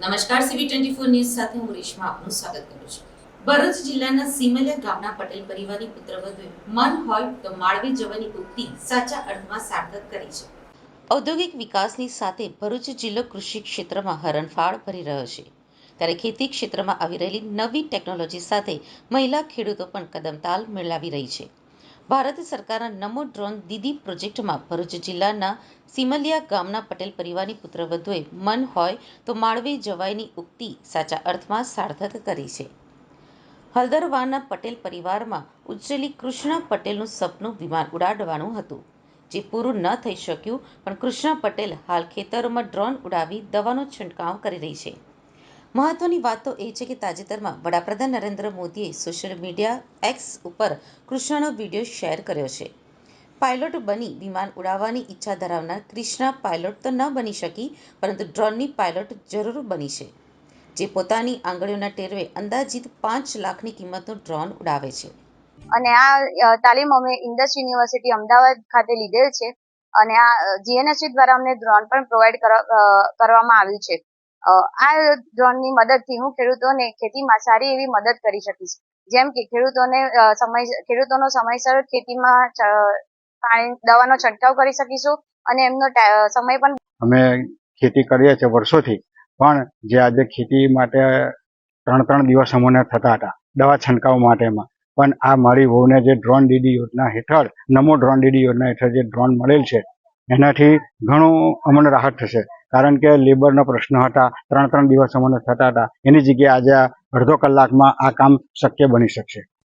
નમસ્કાર સીવી twenty four news સાથે હું રેશમા આપનું સ્વાગત કરું છું. ભરૂચ જિલ્લાના સીમલિયા ગામના પટેલ પરિવારની પુત્રવધુએ મન હોય તો માળવી જવાની ઉક્તિ સાચા અર્થમાં સાર્થક કરી છે. ઔદ્યોગિક વિકાસની સાથે ભરૂચ જિલ્લો કૃષિ ક્ષેત્રમાં હરણફાળ ભરી રહ્યો છે. ત્યારે ખેતી ક્ષેત્રમાં આવી રહેલી નવી ટેકનોલોજી સાથે મહિલા ખેડૂતો પણ કદમતાલ મેળવી રહી છે. ભારત સરકારના નમો ડ્રોન દીદી પ્રોજેક્ટમાં ભરૂચ જિલ્લાના સિમલિયા ગામના પટેલ પરિવારની પુત્રવધુએ મન હોય તો માળવે જવાયની ઉક્તિ સાચા અર્થમાં સાર્થક કરી છે. હલદરવાના પટેલ પરિવારમાં ઉજ્જેલી કૃષ્ણ પટેલનું સપનું વિમાન ઉડાડવાનું હતું, જે પૂરું ન થઈ શક્યું, પણ કૃષ્ણ પટેલ હાલ ખેતરોમાં ડ્રોન ઉડાવી દવાનો છંટકાવ કરી રહી છે. મહત્વની વાત તો એ છે કે તાજેતરમાં વડાપ્રધાન નરેન્દ્ર મોદીએ સોશિયલ મીડિયા એક્સ ઉપર કૃષ્ણનો વીડિયો શેર કર્યો છે. પાયલોટ બની વિમાન ઉડાવવાની ઈચ્છા ધરાવનાર ક્રિષ્ના પાયલોટ તો ન બની શકી, પરંતુ ડ્રોનની પાયલોટ જરૂર બની છે, જે પોતાની આંગળીઓના ટેરવે અંદાજિત પાંચ લાખની કિંમતનું ડ્રોન ઉડાવે છે. અને આ તાલીમ અમે ઇન્ડસ યુનિવર્સિટી અમદાવાદ ખાતે લીધેલ છે અને આ જીએનએસસી દ્વારા અમને ડ્રોન પણ પ્રોવાઈડ કરવામાં આવ્યું છે. આ ડ્રોનની મદદથી હું ખેડૂતોને ખેતીમાં સારી એવી મદદ કરી શકીશ. જેમ કે ખેડૂતોને સમય, ખેડૂતોનો સમયસર ખેતીમાં પાણી, દવાનો છંટકાવ કરી શકીશું અને એમનો સમય પણ અમે ખેતી કરીએ છીએ વર્ષોથી, પણ જે આજે ખેતી માટે ત્રણ ત્રણ દિવસ અમને થતા હતા, દવા છંટકાવ માટેમાં પણ આ મારી વહુને જે ડ્રોન ડીડી યોજના હેઠળ, નમો ડ્રોન ડીડી યોજના હેઠળ જે ડ્રોન મળેલ છે, એનાથી ઘણું અમને રાહત થશે. કારણ કે લેબરના પ્રશ્ન હતા, ત્રણ ત્રણ દિવસ અમને થતા હતા. એની જગ્યાએ આજે અડધો કલાકમાં આ કામ શક્ય બની શકશે.